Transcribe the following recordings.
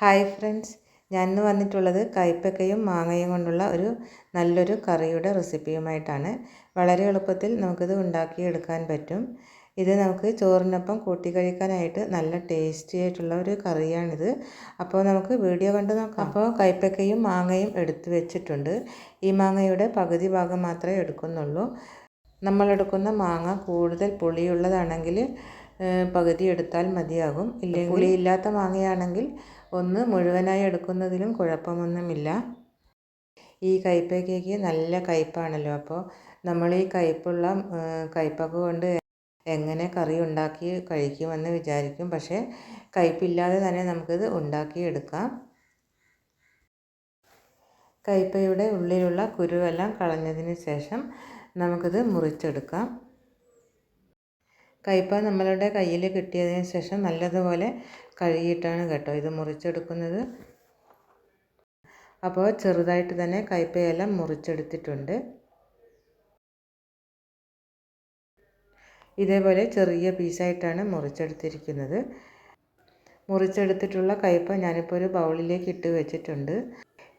Hi friends. ഞാൻ ഇന്ന് വന്നിട്ടുള്ളത് കൈപ്പക്കയും മാങ്ങയും കൊണ്ടുള്ള ഒരു നല്ലൊരു കറിയുടെ റെസിപ്പിയുമായിട്ടാണ്. വളരെ എളുപ്പത്തിൽ നമുക്കിത് ഉണ്ടാക്കിയെടുക്കാൻ പറ്റും. ഇത് നമുക്ക് ചോറിനൊപ്പം കൂട്ടി കഴിക്കാനായിട്ട് നല്ല ടേസ്റ്റി ആയിട്ടുള്ള ഒരു കറിയാണിത്. അപ്പോൾ നമുക്ക് വീഡിയോ കണ്ട് നോക്കാം. അപ്പോൾ കൈപ്പക്കയും മാങ്ങയും എടുത്തു വെച്ചിട്ടുണ്ട്. ഈ മാങ്ങയുടെ പകുതി ഭാഗം മാത്രമേ എടുക്കുന്നുള്ളൂ. നമ്മളെടുക്കുന്ന മാങ്ങ കൂടുതൽ പുളിയുള്ളതാണെങ്കിൽ പകുതി എടുത്താൽ മതിയാകും. ഇല്ലെങ്കിൽ പുളിയില്ലാത്ത മാങ്ങയാണെങ്കിൽ ഒന്ന് മുഴുവനായി എടുക്കുന്നതിലും കുഴപ്പമൊന്നുമില്ല. ഈ കയ്പ്പയ്ക്കയ്ക്ക് നല്ല കയ്പ്പാണല്ലോ അപ്പോൾ നമ്മൾ ഈ കയ്പ്പുള്ള കയ്പ്പക്ക കൊണ്ട് എങ്ങനെ കറി ഉണ്ടാക്കി കഴിക്കുമെന്ന് വിചാരിക്കും. പക്ഷേ കയ്പ്പില്ലാതെ തന്നെ നമുക്കിത് ഉണ്ടാക്കിയെടുക്കാം. കയ്പ്പയുടെ ഉള്ളിലുള്ള കുരുവെല്ലാം കളഞ്ഞതിന് ശേഷം നമുക്കിത് മുറിച്ചെടുക്കാം. കയ്പ നമ്മളുടെ കയ്യിൽ കിട്ടിയതിന് ശേഷം നല്ലതുപോലെ കഴുകിയിട്ടാണ് കേട്ടോ ഇത് മുറിച്ചെടുക്കുന്നത്. അപ്പോൾ ചെറുതായിട്ട് തന്നെ കയ്പയെല്ലാം മുറിച്ചെടുത്തിട്ടുണ്ട്. ഇതേപോലെ ചെറിയ പീസായിട്ടാണ് മുറിച്ചെടുത്തിരിക്കുന്നത്. മുറിച്ചെടുത്തിട്ടുള്ള കയ്പ ഞാനിപ്പോൾ ഒരു ബൗളിലേക്ക് ഇട്ട് വെച്ചിട്ടുണ്ട്.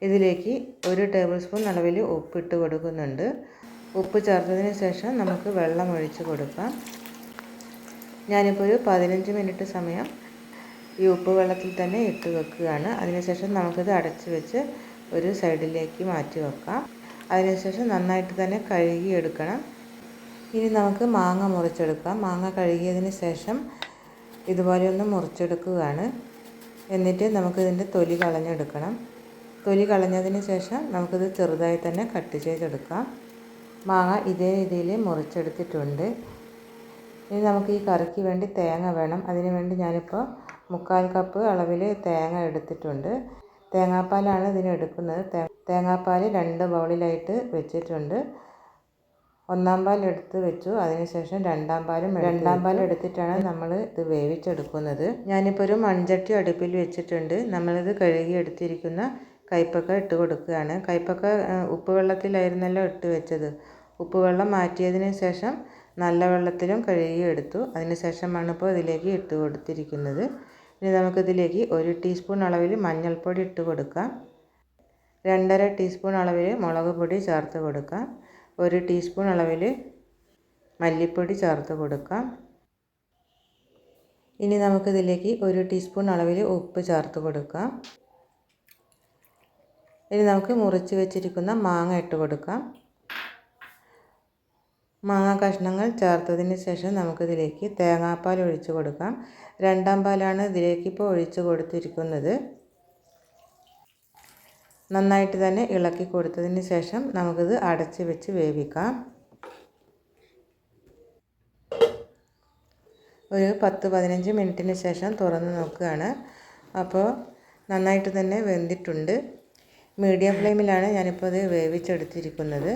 ഇതിലേക്ക് ഒരു ടേബിൾ സ്പൂൺ അളവിൽ ഉപ്പ് ഇട്ട് കൊടുക്കുന്നുണ്ട്. ഉപ്പ് ചേർത്തതിന് ശേഷം നമുക്ക് വെള്ളം ഒഴിച്ച് കൊടുക്കാം. ഞാനിപ്പോൾ ഒരു പതിനഞ്ച് മിനിറ്റ് സമയം ഈ ഉപ്പ് വെള്ളത്തിൽ തന്നെ ഇട്ട് വെക്കുകയാണ്. അതിനുശേഷം നമുക്കിത് അടച്ച് വെച്ച് ഒരു സൈഡിലേക്ക് മാറ്റി വെക്കാം. അതിനുശേഷം നന്നായിട്ട് തന്നെ കഴുകി എടുക്കണം ഇനി നമുക്ക് മാങ്ങ മുറിച്ചെടുക്കാം. മാങ്ങ കഴുകിയതിന് ശേഷം ഇതുപോലെ ഒന്ന് മുറിച്ചെടുക്കുകയാണ്. എന്നിട്ട് നമുക്കിതിന്റെ തൊലി കളഞ്ഞെടുക്കണം. തൊലി കളഞ്ഞതിന് ശേഷം നമുക്കിത് ചെറുതായി തന്നെ കട്ട് ചെയ്തെടുക്കാം. മാങ്ങ ഇതേ രീതിയിൽ മുറിച്ചെടുത്തിട്ടുണ്ട്. ഇനി നമുക്ക് ഈ കറിക്ക് വേണ്ടി തേങ്ങ വേണം. അതിന് വേണ്ടി ഞാനിപ്പോൾ മുക്കാൽ കപ്പ് അളവിൽ തേങ്ങ എടുത്തിട്ടുണ്ട്. തേങ്ങാപ്പാലാണ് ഇതിന് എടുക്കുന്നത്. തേങ്ങാപ്പാൽ രണ്ട് ബൗളിലായിട്ട് വെച്ചിട്ടുണ്ട്. ഒന്നാം പാൽ എടുത്ത് വെച്ചു. അതിനുശേഷം രണ്ടാം പാലും രണ്ടാം പാൽ എടുത്തിട്ടാണ് നമ്മൾ ഇത് വേവിച്ചെടുക്കുന്നത്. ഞാനിപ്പോൾ ഒരു മൺചട്ടി അടുപ്പിൽ വെച്ചിട്ടുണ്ട്. നമ്മളിത് കഴുകി എടുത്തിരിക്കുന്ന കയ്പ്പക്ക ഇട്ട് കൊടുക്കുകയാണ്. കയ്പ്പക്ക ഉപ്പ് വെള്ളത്തിലായിരുന്നല്ലോ ഇട്ട് വെച്ചത്. ഉപ്പ് വെള്ളം മാറ്റിയതിന് ശേഷം നല്ല വെള്ളത്തിലും കഴുകി എടുത്തു. അതിന് ശേഷമാണ് ഇപ്പോൾ ഇതിലേക്ക് ഇട്ട് കൊടുത്തിരിക്കുന്നത്. ഇനി നമുക്കിതിലേക്ക് ഒരു ടീസ്പൂൺ അളവിൽ മഞ്ഞൾപ്പൊടി ഇട്ട് കൊടുക്കാം. രണ്ടര ടീസ്പൂൺ അളവിൽ മുളക് പൊടി ചേർത്ത് കൊടുക്കാം. ഒരു ടീസ്പൂൺ അളവിൽ മല്ലിപ്പൊടി ചേർത്ത് കൊടുക്കാം. ഇനി നമുക്കിതിലേക്ക് ഒരു ടീസ്പൂൺ അളവിൽ ഉപ്പ് ചേർത്ത് കൊടുക്കാം. ഇനി നമുക്ക് മുറിച്ച് വെച്ചിരിക്കുന്ന മാങ്ങ ഇട്ട് കൊടുക്കാം. മാങ്ങ കഷ്ണങ്ങൾ ചേർത്തതിന് ശേഷം നമുക്കിതിലേക്ക് തേങ്ങാപ്പാൽ ഒഴിച്ചു കൊടുക്കാം. രണ്ടാം പാലാണ് ഇതിലേക്ക് ഇപ്പോൾ ഒഴിച്ചു കൊടുത്തിരിക്കുന്നത്. നന്നായിട്ട് തന്നെ ഇളക്കി കൊടുത്തതിന് ശേഷം നമുക്കിത് അടച്ച് വെച്ച് വേവിക്കാം. ഒരു പത്ത് പതിനഞ്ച് മിനിറ്റിന് ശേഷം തുറന്ന് നോക്കുകയാണ്. അപ്പോൾ നന്നായിട്ട് തന്നെ വെന്തിട്ടുണ്ട്. മീഡിയം ഫ്ലെയിമിലാണ് ഞാനിപ്പോൾ ഇത് വേവിച്ചെടുത്തിരിക്കുന്നത്.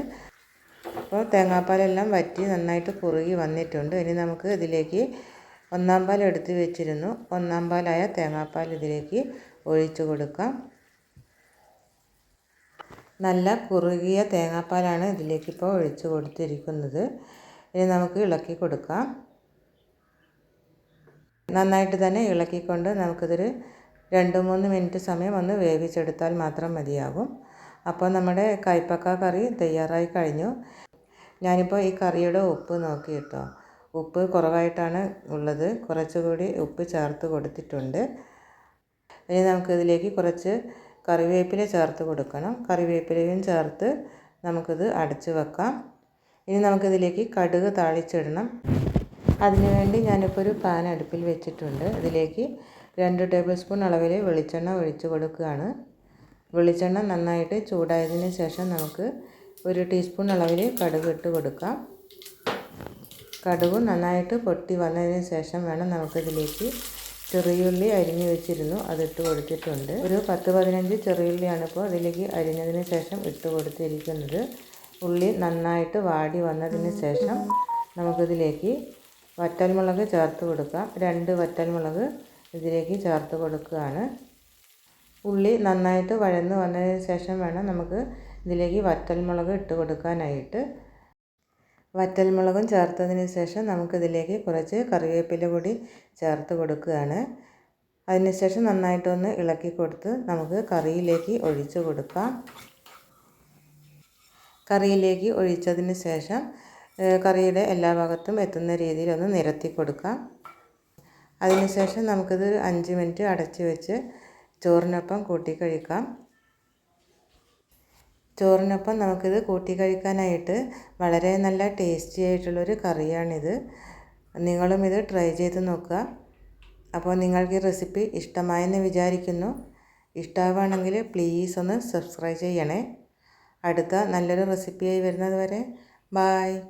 അപ്പോൾ തേങ്ങാപ്പാലെല്ലാം വറ്റി നന്നായിട്ട് കുറുകി വന്നിട്ടുണ്ട്. ഇനി നമുക്ക് ഇതിലേക്ക് ഒന്നാം പാൽ എടുത്ത് വെച്ചിരുന്നു. ഒന്നാം പാലായ തേങ്ങാപ്പാൽ ഇതിലേക്ക് ഒഴിച്ചു കൊടുക്കാം. നല്ല കുറുകിയ തേങ്ങാപ്പാലാണ് ഇതിലേക്ക് ഇപ്പോൾ ഒഴിച്ചു കൊടുത്തിരിക്കുന്നത്. ഇനി നമുക്ക് ഇളക്കി കൊടുക്കാം. നന്നായിട്ട് തന്നെ ഇളക്കിക്കൊണ്ട് നമുക്കിതൊരു രണ്ട് മൂന്ന് മിനിറ്റ് സമയം ഒന്ന് വേവിച്ചെടുത്താൽ മാത്രം മതിയാകും. അപ്പോൾ നമ്മുടെ കൈപ്പക്ക കറി തയ്യാറായി കഴിഞ്ഞു. ഞാനിപ്പോൾ ഈ കറിയുടെ ഉപ്പ് നോക്കി കേട്ടോ. ഉപ്പ് കുറവായിട്ടാണ് ഉള്ളത്. കുറച്ചുകൂടി ഉപ്പ് ചേർത്ത് കൊടുത്തിട്ടുണ്ട്. ഇനി നമുക്കിതിലേക്ക് കുറച്ച് കറിവേപ്പില ചേർത്ത് കൊടുക്കണം. കറിവേപ്പിലയും ചേർത്ത് നമുക്കിത് അടച്ച് വെക്കാം. ഇനി നമുക്കിതിലേക്ക് കടുക് താളിച്ചിടണം. അതിനുവേണ്ടി ഞാനിപ്പോൾ ഒരു പാൻ അടുപ്പിൽ വെച്ചിട്ടുണ്ട്. ഇതിലേക്ക് രണ്ട് ടേബിൾ സ്പൂൺ അളവിൽ വെളിച്ചെണ്ണ ഒഴിച്ച് കൊടുക്കുകയാണ്. വെളിച്ചെണ്ണ നന്നായിട്ട് ചൂടായതിന് ശേഷം നമുക്ക് ഒരു ടീസ്പൂൺ അളവിൽ കടുക് ഇട്ട് കൊടുക്കാം. കടുക് നന്നായിട്ട് പൊട്ടി വന്നതിന് ശേഷം വേണം നമുക്കിതിലേക്ക് ചെറിയുള്ളി അരിഞ്ഞു വെച്ചിരുന്നു അതിട്ട് കൊടുത്തിട്ടുണ്ട്. ഒരു പത്ത് പതിനഞ്ച് ചെറിയുള്ളിയാണ് ഇപ്പോൾ അതിലേക്ക് അരിഞ്ഞതിന് ശേഷം ഇട്ട് കൊടുത്തിരിക്കുന്നത്. ഉള്ളി നന്നായിട്ട് വാടി വന്നതിന് ശേഷം നമുക്കിതിലേക്ക് വറ്റൽമുളക് ചേർത്ത് കൊടുക്കാം. രണ്ട് വറ്റൽമുളക് ഇതിലേക്ക് ചേർത്ത് കൊടുക്കുകയാണ്. ഉള്ളി നന്നായിട്ട് വഴന്ന് വന്നതിന് ശേഷം വേണം നമുക്ക് ഇതിലേക്ക് വറ്റൽമുളക് ഇട്ട് കൊടുക്കാനായിട്ട്. വറ്റൽമുളകും ചേർത്തതിന് ശേഷം നമുക്കിതിലേക്ക് കുറച്ച് കറിവേപ്പില കൂടി ചേർത്ത് കൊടുക്കുകയാണ്. അതിനുശേഷം നന്നായിട്ടൊന്ന് ഇളക്കി കൊടുത്ത് നമുക്ക് കറിയിലേക്ക് ഒഴിച്ചു കൊടുക്കാം. കറിയിലേക്ക് ഒഴിച്ചതിന് ശേഷം കറിയുടെ എല്ലാ ഭാഗത്തും എത്തുന്ന രീതിയിൽ ഒന്ന് നിരത്തി കൊടുക്കാം. അതിനുശേഷം നമുക്കിത് അഞ്ച് മിനിറ്റ് അടച്ച് വെച്ച് ചോറിനൊപ്പം കൂട്ടി കഴിക്കാം. ചോറിനൊപ്പം നമുക്കിത് കൂട്ടി കഴിക്കാനായിട്ട് വളരെ നല്ല ടേസ്റ്റി ആയിട്ടുള്ളൊരു കറിയാണിത്. നിങ്ങളും ഇത് ട്രൈ ചെയ്ത് നോക്കുക. അപ്പോൾ നിങ്ങൾക്ക് ഈ റെസിപ്പി ഇഷ്ടമായെന്ന് വിചാരിക്കുന്നു. ഇഷ്ടമാവുകയാണെങ്കിൽ പ്ലീസ് ഒന്ന് സബ്സ്ക്രൈബ് ചെയ്യണേ. അടുത്ത നല്ലൊരു റെസിപ്പിയായി വരുന്നത് വരെ. ബായ്